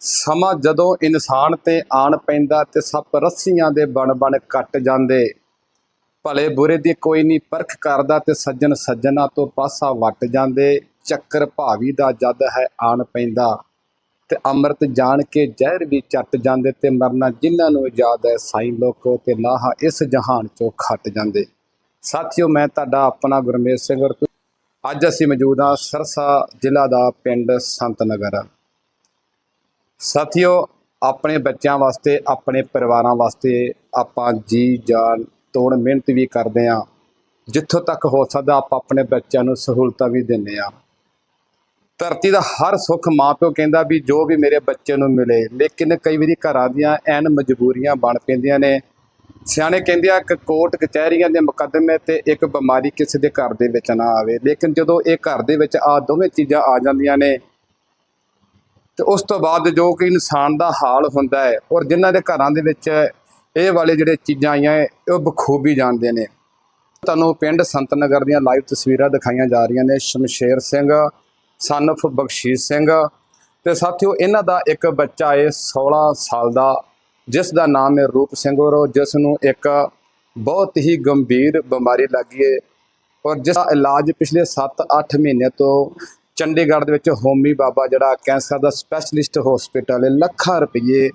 ਸਮਾਂ ਜਦੋਂ ਇਨਸਾਨ ਤੇ ਆਣ ਪੈਂਦਾ ਤੇ ਸੱਪ ਰੱਸੀਆਂ ਦੇ ਬਣ ਬਣ ਕੱਟ ਜਾਂਦੇ। ਭਲੇ ਬੁਰੇ ਦੀ ਕੋਈ ਨਹੀਂ ਪਰਖ ਕਰਦਾ ਤੇ ਸੱਜਣ ਸੱਜਣਾ ਤੋਂ ਪਾਸਾ ਵੱਟ ਜਾਂਦੇ। ਚੱਕਰ ਭਾਵੀ ਦਾ ਜਦ ਹੈ ਆਣ ਪੈਂਦਾ ਤੇ ਅੰਮ੍ਰਿਤ ਜਾਣ ਕੇ ਜ਼ਹਿਰ ਵੀ ਚੱਟ ਜਾਂਦੇ ਤੇ ਮਰਨਾ ਜਿਨ੍ਹਾਂ ਨੂੰ ਯਾਦ ਹੈ ਸਾਈਂ ਲੋਕੋ ਤੇ ਲਾਹਾ ਇਸ ਜਹਾਨ ਚੋਂ ਖੱਟ ਜਾਂਦੇ। ਸਾਥੀਓ, ਮੈਂ ਤੁਹਾਡਾ ਆਪਣਾ ਗੁਰਮੇਸ਼ ਸਿੰਘ ਵਰਤੂ ਅੱਜ ਅਸੀਂ ਮੌਜੂਦ ਹਾਂ ਸਰਸਾ ਜ਼ਿਲ੍ਹਾ ਦਾ ਪਿੰਡ ਸੰਤ ਨਗਰ ਸਾਥੀਓ, ਆਪਣੇ ਬੱਚਿਆਂ ਵਾਸਤੇ, ਆਪਣੇ ਪਰਿਵਾਰਾਂ ਵਾਸਤੇ ਆਪਾਂ ਜੀ ਜਾਨ ਤੋੜ ਮਿਹਨਤ ਵੀ ਕਰਦੇ ਹਾਂ। ਜਿੱਥੋਂ ਤੱਕ ਹੋ ਸਕਦਾ ਆਪਾਂ ਆਪਣੇ ਬੱਚਿਆਂ ਨੂੰ ਸਹੂਲਤਾਂ ਵੀ ਦਿੰਦੇ ਹਾਂ। ਧਰਤੀ ਦਾ ਹਰ ਸੁੱਖ ਮਾਪਿਓ ਕਹਿੰਦਾ ਵੀ ਜੋ ਵੀ ਮੇਰੇ ਬੱਚੇ ਨੂੰ ਮਿਲੇ, ਲੇਕਿਨ ਕਈ ਵਾਰੀ ਘਰਾਂ ਦੀਆਂ ਐਨ ਮਜਬੂਰੀਆਂ ਬਣ ਪੈਂਦੀਆਂ ਨੇ। ਸਿਆਣੇ ਕਹਿੰਦੇ ਆ ਕਿ ਕੋਰਟ ਕਚਹਿਰੀਆਂ ਦੇ ਮੁਕੱਦਮੇ ਤੇ ਇੱਕ ਬਿਮਾਰੀ ਕਿਸੇ ਦੇ ਘਰ ਦੇ ਵਿੱਚ ਨਾ ਆਵੇ। ਲੇਕਿਨ ਜਦੋਂ ਇਹ ਘਰ ਦੇ ਵਿੱਚ ਆ, ਦੋਵੇਂ ਚੀਜ਼ਾਂ ਆ ਜਾਂਦੀਆਂ ਨੇ ਤੇ ਉਸ ਤੋਂ ਬਾਅਦ ਜੋ ਕਿ ਇਨਸਾਨ ਦਾ ਹਾਲ ਹੁੰਦਾ ਹੈ ਔਰ ਜਿਨ੍ਹਾਂ ਦੇ ਘਰਾਂ ਦੇ ਵਿੱਚ ਇਹ ਵਾਲੇ ਜਿਹੜੇ ਚੀਜ਼ਾਂ ਆਈਆਂ ਹੈ, ਉਹ ਬਖੂਬੀ ਜਾਣਦੇ ਨੇ। ਤੁਹਾਨੂੰ ਪਿੰਡ ਸੰਤ ਨਗਰ ਦੀਆਂ ਲਾਈਵ ਤਸਵੀਰਾਂ ਦਿਖਾਈਆਂ ਜਾ ਰਹੀਆਂ ਨੇ ਸ਼ਮਸ਼ੇਰ ਸਿੰਘ ਸਨਫ of ਬਖਸ਼ੀਸ਼ ਸਿੰਘ ਤੇ ਸਾਥੀਓ ਇਹਨਾਂ ਦਾ ਇੱਕ ਬੱਚਾ ਹੈ 16 ਸਾਲ ਦਾ ਜਿਸ ਦਾ ਨਾਮ ਹੈ ਰੂਪ ਸਿੰਘ ਔਰ ਉਹ ਜਿਸ ਨੂੰ ਇੱਕ ਬਹੁਤ ਹੀ ਗੰਭੀਰ ਬਿਮਾਰੀ ਲੱਗੀ ਹੈ ਔਰ ਜਿਸ ਦਾ ਇਲਾਜ ਪਿਛਲੇ 7-8 ਮਹੀਨੇ ਤੋਂ ਚੰਡੀਗੜ੍ਹ ਦੇ ਵਿੱਚ ਹੋਮੀ ਬਾਬਾ ਜਿਹੜਾ ਕੈਂਸਰ ਦਾ ਸਪੈਸ਼ਲਿਸਟ ਹਸਪੀਟਲ ਹੈ, ਲੱਖਾਂ ਰੁਪਏ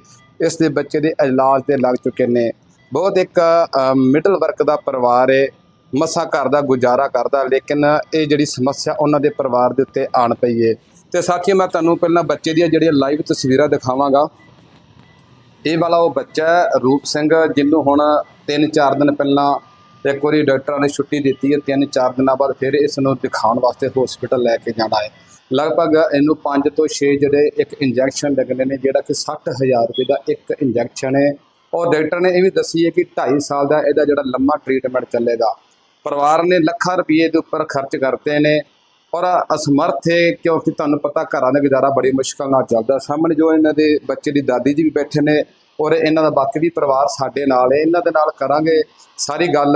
ਇਸ ਦੇ ਬੱਚੇ ਦੇ ਇਲਾਜ ਤੇ ਲੱਗ ਚੁੱਕੇ ਨੇ। ਬਹੁਤ ਇੱਕ ਮਿਡਲ ਵਰਕ ਦਾ ਪਰਿਵਾਰ ਹੈ, ਮਸਾ ਘਰ ਦਾ ਗੁਜ਼ਾਰਾ ਕਰਦਾ, ਲੇਕਿਨ ਇਹ ਜਿਹੜੀ ਸਮੱਸਿਆ ਉਹਨਾਂ ਦੇ ਪਰਿਵਾਰ ਦੇ ਉੱਤੇ ਆਣ ਪਈ ਹੈ। ਤੇ ਸਾਥੀਓ, ਮੈਂ ਤੁਹਾਨੂੰ ਪਹਿਲਾਂ ਬੱਚੇ ਦੀਆਂ ਜਿਹੜੀਆਂ ਲਾਈਵ ਤਸਵੀਰਾਂ ਦਿਖਾਵਾਂਗਾ। ਇਹ ਵਾਲਾ ਉਹ ਬੱਚਾ ਰੂਪ ਸਿੰਘ, ਜਿਹਨੂੰ ਹੁਣ 3-4 ਦਿਨ ਪਹਿਲਾਂ ਇੱਕ ਵਾਰੀ ਡਾਕਟਰਾਂ ਨੇ ਛੁੱਟੀ ਦਿੱਤੀ ਹੈ 3-4 ਦਿਨਾਂ ਬਾਅਦ ਫਿਰ ਇਸ ਨੂੰ ਦਿਖਾਉਣ ਵਾਸਤੇ ਹਸਪੀਟਲ ਲੈ ਕੇ ਜਾਣਾ ਹੈ। ਲਗਭਗ ਇਹਨੂੰ 5 ਤੋਂ 6 ਜਿਹੜੇ ਇੱਕ ਇੰਜੈਕਸ਼ਨ ਲੱਗਣੇ ਨੇ, ਜਿਹੜਾ ਕਿ 60000 ਰੁਪਏ ਦਾ ਇੱਕ ਇੰਜੈਕਸ਼ਨ ਹੈ। ਔਰ ਡਾਕਟਰ ਨੇ ਇਹ ਵੀ ਦੱਸੀ ਹੈ ਕਿ 2.5 ਸਾਲ ਦਾ ਇਹਦਾ ਜਿਹੜਾ ਲੰਮਾ ਟ੍ਰੀਟਮੈਂਟ ਚੱਲੇਗਾ। ਪਰਿਵਾਰ ਨੇ ਲੱਖਾਂ ਰੁਪਏ ਦੇ ਉੱਪਰ ਖਰਚ ਕਰਤੇ ਨੇ। ਔਰ ਅਸਮਰਥ ਹੈ, ਕਿਉਂਕਿ ਤੁਹਾਨੂੰ ਪਤਾ ਘਰਾਂ ਦਾ ਗੁਜ਼ਾਰਾ ਬੜੀ ਮੁਸ਼ਕਲ ਨਾਲ ਚੱਲਦਾ। ਸਾਹਮਣੇ ਜੋ ਇਹਨਾਂ ਦੇ ਬੱਚੇ ਦੀ ਦਾਦੀ ਜੀ ਵੀ ਬੈਠੇ ਨੇ ਔਰ ਇਹਨਾਂ ਦਾ ਬਾਕੀ ਵੀ ਪਰਿਵਾਰ ਸਾਡੇ ਨਾਲ ਹੈ। ਇਹਨਾਂ ਦੇ ਨਾਲ ਕਰਾਂਗੇ ਸਾਰੀ ਗੱਲ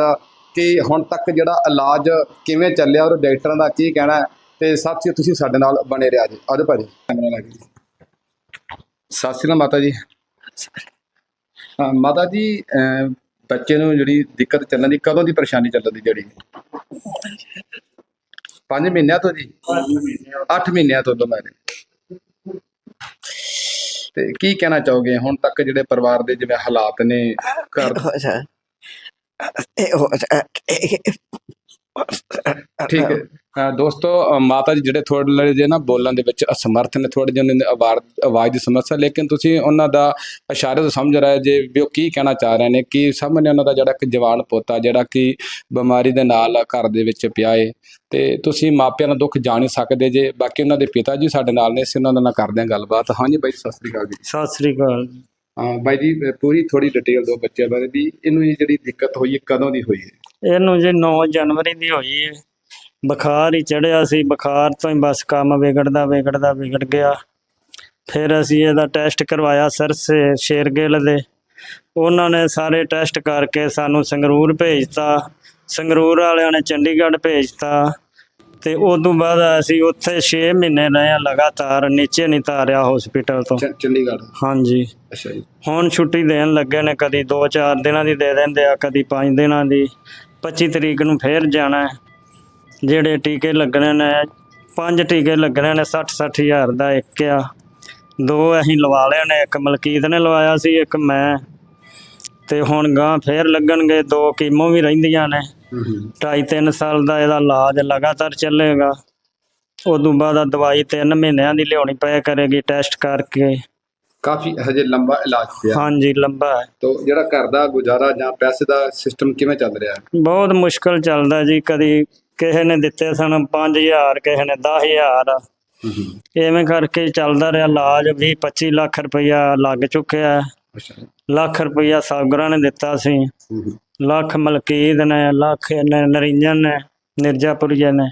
ਕਿ ਹੁਣ ਤੱਕ ਜਿਹੜਾ ਇਲਾਜ ਕਿਵੇਂ ਚੱਲਿਆ ਔਰ ਡਾਕਟਰਾਂ ਦਾ ਕੀ ਕਹਿਣਾ ਹੈ ਤੇ ਸਾਥੀਓ ਤੁਸੀਂ ਸਾਡੇ ਨਾਲ ਬਣੇ ਰਿਹਾ ਜੀ ਆਜੋ ਭਾਜੀ। ਕੈਮਰਾ ਲੱਗ ਜੀ ਸਤਿ ਸ਼੍ਰੀ ਅਕਾਲ ਮਾਤਾ ਜੀ। ਮਾਤਾ ਜੀ ਅਹ, ਬੱਚੇ ਨੂੰ ਜਿਹੜੀ ਦਿੱਕਤ ਚੱਲਣ ਦੀ ਕਦੋਂ ਦੀ ਪਰੇਸ਼ਾਨੀ ਚੱਲਣ ਦੀ ਜਿਹੜੀ? 5 ਮਹੀਨਿਆਂ ਤੋਂ ਜੀ? 8 ਮਹੀਨਿਆਂ ਤੋਂ ਤੋਂ ਤੇ ਕੀ ਕਹਿਣਾ ਚਾਹੋਗੇ? ਹੁਣ ਤੱਕ ਜਿਹੜੇ ਪਰਿਵਾਰ ਦੇ ਜਿਵੇਂ ਹਾਲਾਤ ਨੇ, ਘਰ ਇਹ ਹੋ ਠੀਕ ਹੈ। ਅਹ ਦੋਸਤੋ ਮਾਤਾ ਜੀ ਜਿਹੜੇ ਥੋੜੇ ਜਿਹੇ ਨਾ ਬੋਲਣ ਦੇ ਵਿੱਚ ਅਸਮਰਥ ਨੇ ਥੋੜੇ ਜਿਹੇ ਉਹਨਾਂ ਦੀ ਆਵਾਜ਼ ਆਵਾਜ਼ ਦੀ ਸਮੱਸਿਆ ਲੇਕਿਨ ਤੁਸੀਂ ਉਹਨਾਂ ਦਾ ਇਸ਼ਾਰੇ ਤੋਂ ਸਮਝ ਰਹੇ ਜੇ ਵੀ ਉਹ ਕੀ ਕਹਿਣਾ ਚਾਹ ਰਹੇ ਨੇ ਕਿ ਸਾਹਮਣੇ ਉਹਨਾਂ ਦਾ ਜਿਹੜਾ ਇੱਕ ਜਵਾਨ ਪੋਤਾ ਜਿਹੜਾ ਕਿ ਬਿਮਾਰੀ ਦੇ ਨਾਲ ਘਰ ਦੇ ਵਿੱਚ ਪਿਆ ਏ ਤੇ ਤੁਸੀਂ ਮਾਪਿਆਂ ਦਾ ਦੁੱਖ ਜਾਣ ਹੀ ਸਕਦੇ ਜੇ ਬਾਕੀ ਉਹਨਾਂ ਦੇ ਪਿਤਾ ਜੀ ਸਾਡੇ ਨਾਲ ਨੇ ਅਸੀਂ ਉਹਨਾਂ ਦੇ ਨਾਲ ਕਰਦੇ ਹਾਂ ਗੱਲਬਾਤ। ਹਾਂਜੀ ਬਾਈ ਸਤਿ ਸ੍ਰੀ ਅਕਾਲ ਜੀ। ਸਤਿ ਸ੍ਰੀ ਅਕਾਲ ਹਾਂ ਬਾਈ ਜੀ ਪੂਰੀ ਥੋੜੀ ਡਿਟੇਲ ਦਿਓ ਬੱਚਿਆਂ ਬਾਰੇ ਵੀ ਇਹਨੂੰ ਇਹ ਜਿਹੜੀ ਦਿੱਕਤ ਹੋਈ ਹੈ ਕਦੋਂ ਦੀ ਹੋਈ ਹੈ? ਇਹਨੂੰ ਜੀ 9 ਜਨਵਰੀ ਦੀ ਹੋਈ ਹੈ ਬੁਖਾਰ ਹੀ ਚੜਿਆ ਸੀ ਬੁਖਾਰ ਤੋਂ ਹੀ ਬਸ ਕੰਮ ਵਿਗੜਦਾ ਵਿਗੜਦਾ ਵਿਗੜ ਗਿਆ। ਫਿਰ ਅਸੀਂ ਇਹਦਾ ਟੈਸਟ ਕਰਵਾਇਆ ਸਰਸੇ ਸ਼ੇਰਗਿੱਲ ਦੇ। ਉਹਨਾਂ ਨੇ ਸਾਰੇ ਟੈਸਟ ਕਰਕੇ ਸਾਨੂੰ ਸੰਗਰੂਰ ਭੇਜਤਾ। ਸੰਗਰੂਰ ਵਾਲਿਆਂ ਨੇ ਚੰਡੀਗੜ੍ਹ ਭੇਜਤਾ। ਤੇ ਉਸ ਤੋਂ ਬਾਅਦ ਅਸੀਂ ਉੱਥੇ 6 ਮਹੀਨੇ ਰਹੇ ਲਗਾਤਾਰ ਨੀਚੇ ਨਹੀਂ ਤਾਰਿਆ ਹਸਪੀਟਲ ਤੋਂ। ਚੰਡੀਗੜ੍ਹ? ਹਾਂਜੀ। ਅੱਛਾ ਜੀ। ਹੁਣ ਛੁੱਟੀ ਦੇਣ ਲੱਗੇ ਨੇ ਕਦੀ 2-4 ਦਿਨਾਂ ਦੀ ਦੇ ਦਿੰਦੇ ਆ ਕਦੀ 5 ਦਿਨਾਂ ਦੀ। 25 ਤਰੀਕ ਨੂੰ ਫੇਰ ਜਾਣਾ ਹੈ। ਜਿਹੜੇ ਟੀਕੇ ਲੱਗਣੇ ਨੇ ਪੰਜ ਟੀਕੇ ਲੱਗਣੇ ਨੇ 60-60 ਹਜ਼ਾਰ ਦਾ ਇੱਕ ਆ। ਦੋ ਅਸੀਂ ਲਵਾ ਲਏ ਨੇ ਇੱਕ ਮਲਕੀਤ ਨੇ ਲਵਾਇਆ ਸੀ ਇੱਕ ਮੈਂ। ਤੇ ਹੁਣ ਗਾਂ ਫੇਰ ਲੱਗਣਗੇ ਦੋ ਕੀਮੋ ਵੀ ਰਹਿੰਦੀਆਂ ਨੇ। ਹੂੰ ਹੂੰ। ਢਾਈ ਤਿੰਨ ਸਾਲ ਦਾ ਇਹਦਾ ਇਲਾਜ ਲਗਾਤਾਰ ਚੱਲੇਗਾ। ਉਦੋਂ ਬਾਅਦ ਦਵਾਈ 3 ਮਹੀਨਿਆਂ ਦੀ ਲਿਆਉਣੀ ਪਏ ਕਰੇਗੀ ਟੈਸਟ ਕਰਕੇ। ਕਾਫੀ ਹਜੇ ਲੰਬਾ ਇਲਾਜ ਪਿਆ। ਹਾਂਜੀ ਲੰਬਾ ਹੈ। ਤੋ ਜਿਹੜਾ ਘਰ ਦਾ ਗੁਜ਼ਾਰਾ ਜਾਂ ਪੈਸੇ ਦਾ ਸਿਸਟਮ ਕਿਵੇਂ ਚੱਲ ਰਿਹਾ? ਹੈ ਬਹੁਤ ਮੁਸ਼ਕਲ ਚੱਲਦਾ ਜੀ। ਕਦੀ ਕਿਸੇ ਨੇ ਦਿੱਤੇ ਸਨ 5000 ਕਿਸੇ ਨੇ 10000 ਐਵੇਂ ਕਰਕੇ ਚੱਲਦਾ ਰਿਹਾ ਇਲਾਜ। 20 25 ਲੱਖ ਰੁਪਇਆ ਲੱਗ ਚੁੱਕਿਆ। ਲੱਖ ਰੁਪਇਆ ਸਾਗਰਾਂ ਨੇ ਦਿੱਤਾ ਸੀ। ਲੱਖ ਮਲਕੀਤ ਨੇ ਲੱਖ ਨੇ ਨਰਿੰਜਨ ਨੇ ਨਿਰਜਾਪੁਰੀਆ ਨੇ।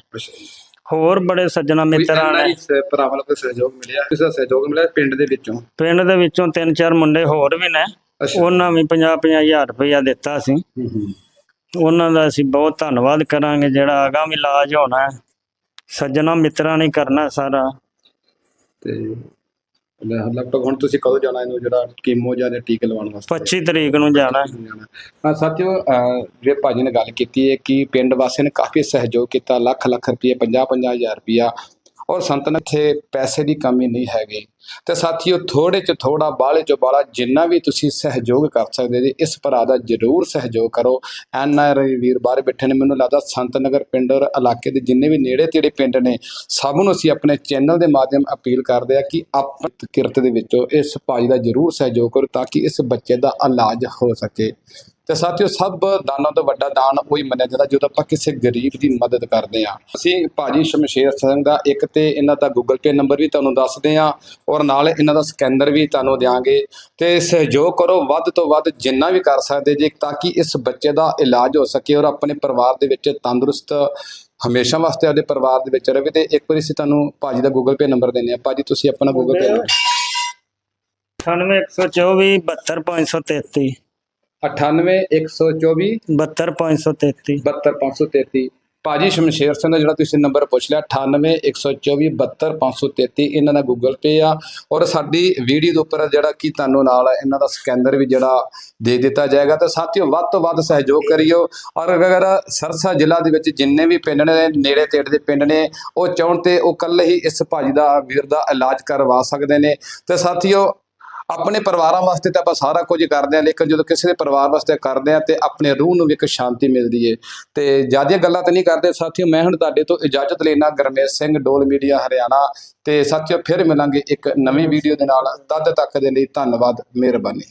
ਹੋਰ ਬੜੇ ਸੱਜਣਾ ਮਿੱਤਰਾਂ ਨੇ ਭਰਾਵਾਂ ਨੂੰ ਸਹਿਯੋਗ ਮਿਲਿਆ ਕਿਸੇ ਦਾ ਸਹਿਯੋਗ ਮਿਲਿਆ ਪਿੰਡ ਦੇ ਵਿੱਚੋਂ? ਪਿੰਡ ਦੇ ਵਿੱਚੋਂ ਤਿੰਨ ਚਾਰ ਮੁੰਡੇ ਹੋਰ ਵੀ ਨੇ ਉਹਨਾਂ ਵੀ 50 ਹਜ਼ਾਰ ਰੁਪਇਆ ਦਿੱਤਾ ਸੀ। ਉਹਨਾਂ ਦਾ ਅਸੀਂ ਬਹੁਤ ਧੰਨਵਾਦ ਕਰਾਂਗੇ ਜਿਹੜਾ ਆਗਾਮੀ ਇਲਾਜ ਹੋਣਾ ਸੱਜਣਾ ਮਿੱਤਰਾਂ ਨੇ ਕਰਨਾ ਸਾਰਾ। ਤੇ ਲਗਭਗ ਹੁਣ ਤੁਸੀਂ ਕਦੋਂ ਜਾਣਾ ਇਹਨੂੰ ਜਿਹੜਾ ਕੀਮੋ ਜਾਂ ਦੇ ਟੀਕੇ ਲਵਾਉਣ ਵਾਸਤੇ 25 ਤਰੀਕ ਨੂੰ ਜਾਣਾ ਹੈ। ਹਾਂ ਸਾਥੀਓ ਅਹ ਜਿਹੜੇ ਭਾਜੀ ਨੇ ਗੱਲ ਕੀਤੀ ਹੈ ਕਿ ਪਿੰਡ ਵਾਸੀਆਂ ਨੇ ਕਾਫੀ ਸਹਿਯੋਗ ਕੀਤਾ ਲੱਖ ਲੱਖ ਰੁਪਏ 50 50 ਹਜ਼ਾਰ ਰੁਪਇਆ ਔਰ ਸੰਤਨ ਇੱਥੇ ਪੈਸੇ ਦੀ ਕਮੀ ਨਹੀਂ ਹੈਗੀ। ਤੇ ਸਾਥੀਓ ਥੋੜੇ ਚ ਥੋੜਾ ਬਾਲੇ ਚ ਬਾਲਾ ਜਿੰਨਾ ਵੀ ਤੁਸੀਂ ਸਹਿਯੋਗ ਕਰ ਸਕਦੇ ਜੀ, ਇਸ ਭਰਾ ਦਾ ਜਰੂਰ ਸਹਿਯੋਗ ਕਰੋ। ਐਨ ਆਰ ਆਈ ਵੀਰ ਬਾਹਰ ਬੈਠੇ ਨੇ, ਮੈਨੂੰ ਲੱਗਦਾ ਸੰਤ ਨਗਰ ਪਿੰਡ ਔਰ ਇਲਾਕੇ ਦੇ ਜਿੰਨੇ ਵੀ ਨੇੜੇ ਤੇੜੇ ਪਿੰਡ ਨੇ, ਸਭ ਨੂੰ ਅਸੀਂ ਆਪਣੇ ਚੈਨਲ ਦੇ ਮਾਧਿਅਮ ਅਪੀਲ ਕਰਦੇ ਆ ਕਿ ਆਪਣੀ ਕਿਰਤ ਦੇ ਵਿੱਚੋਂ ਇਸ ਭਾਈ ਦਾ ਜਰੂਰ ਸਹਿਯੋਗ ਕਰੋ, ਤਾਂ ਕਿ ਇਸ ਬੱਚੇ ਦਾ ਇਲਾਜ ਹੋ ਸਕੇ। ਤੇ ਸਾਥੀਓ, ਸਭ ਦਾਨਾਂ ਤੋਂ ਵੱਡਾ ਦਾਨ ਉਹੀ ਮੰਨਿਆ ਜਾਂਦਾ ਜਦੋਂ ਆਪਾਂ ਕਿਸੇ ਗਰੀਬ ਦੀ ਮਦਦ ਕਰਦੇ ਆ ਅਸੀਂ ਭਾਜੀ ਸ਼ਮਸ਼ੇਰ ਸਿੰਘ ਦਾ ਇੱਕ ਤੇ ਇਹਨਾਂ ਦਾ ਗੂਗਲ ਪੇ ਨੰਬਰ ਵੀ ਤੁਹਾਨੂੰ ਦੱਸਦੇ ਆ ਔਰ ਨਾਲ ਇਹਨਾਂ ਦਾ ਸਕੈਨਰ ਵੀ ਤੁਹਾਨੂੰ ਦਿਆਂਗੇ। ਤੇ ਸਹਿਯੋਗ ਕਰੋ, ਵੱਧ ਤੋਂ ਵੱਧ ਜਿੰਨਾ ਵੀ ਕਰ ਸਕਦੇ ਜੇ ਤਾਂ ਕਿ ਇਸ ਬੱਚੇ ਦਾ ਇਲਾਜ ਹੋ ਸਕੇ ਔਰ ਆਪਣੇ ਪਰਿਵਾਰ ਦੇ ਵਿੱਚ ਤੰਦਰੁਸਤ ਹਮੇਸ਼ਾ ਵਾਸਤੇ ਆਪਣੇ ਪਰਿਵਾਰ ਦੇ ਵਿੱਚ ਰਹੇ ਤੇ ਇੱਕ ਵਾਰੀ ਅਸੀਂ ਤੁਹਾਨੂੰ ਭਾਜੀ ਦਾ ਗੂਗਲ ਪੇ ਨੰਬਰ ਦਿੰਦੇ ਆ ਭਾਜੀ, ਤੁਸੀਂ ਆਪਣਾ ਗੂਗਲ ਪੇ 9124 72533 98 124 72533 72533 ਭਾਜੀ ਸ਼ਮਸ਼ੇਰ ਸਿੰਘ ਦਾ ਜਿਹੜਾ ਤੁਸੀਂ ਨੰਬਰ ਪੁੱਛ ਲਿਆ 98 124 72533 ਇਹਨਾਂ ਦਾ ਗੂਗਲ ਪੇ ਆ। ਔਰ ਸਾਡੀ ਵੀਡੀਓ ਦੇ ਉੱਪਰ ਜਿਹੜਾ ਕੀ ਤੁਹਾਨੂੰ ਨਾਲ ਇਹਨਾਂ ਦਾ ਸਕੈਨਰ ਵੀ ਜਿਹੜਾ ਦੇ ਦਿੱਤਾ ਜਾਏਗਾ। ਤੇ ਸਾਥੀਓ ਵੱਧ ਤੋਂ ਵੱਧ ਸਹਿਯੋਗ ਕਰਿਓ। ਔਰ ਅਗਰ ਸਰਸਾ ਜ਼ਿਲ੍ਹਾ ਦੇ ਵਿੱਚ ਜਿੰਨੇ ਵੀ ਪਿੰਡ ਨੇ ਨੇੜੇ ਤੇੜੇ ਦੇ ਪਿੰਡ ਨੇ ਉਹ ਚਾਹੁਣ ਤੇ ਉਹ ਕੱਲ ਹੀ ਇਸ ਭਾਜੀ ਦਾ ਵੀਰ ਦਾ ਇਲਾਜ ਕਰਵਾ ਸਕਦੇ ਨੇ। ਤੇ ਸਾਥੀਓ ਆਪਣੇ ਪਰਿਵਾਰਾਂ ਵਾਸਤੇ ਤਾਂ ਆਪਾਂ ਸਾਰਾ ਕੁਝ ਕਰਦੇ ਆ ਲੇਕਿਨ ਜਦੋਂ ਕਿਸੇ ਦੇ ਪਰਿਵਾਰ ਵਾਸਤੇ ਕਰਦੇ ਆ ਤੇ ਆਪਣੇ ਰੂਹ ਨੂੰ ਵੀ ਇੱਕ ਸ਼ਾਂਤੀ ਮਿਲਦੀ ਏ। ਤੇ ਜ਼ਿਆਦਾ ਗੱਲਾਂ ਤਾਂ ਨਹੀਂ ਕਰਦੇ। ਸਾਥੀਓ, ਮੈਂ ਹੁਣ ਤੁਹਾਡੇ ਤੋਂ ਇਜਾਜ਼ਤ ਲੈਣਾ ਗਰਮੇਸ਼ ਸਿੰਘ, ਡੋਲ ਮੀਡੀਆ, ਹਰਿਆਣਾ। ਤੇ ਸਾਥੀਓ, ਫਿਰ ਮਿਲਾਂਗੇ ਇੱਕ ਨਵੀਂ ਵੀਡੀਓ ਦੇ ਨਾਲ। ਤਦ ਤੱਕ ਦੇ ਲਈ ਧੰਨਵਾਦ, ਮਿਹਰਬਾਨੀ।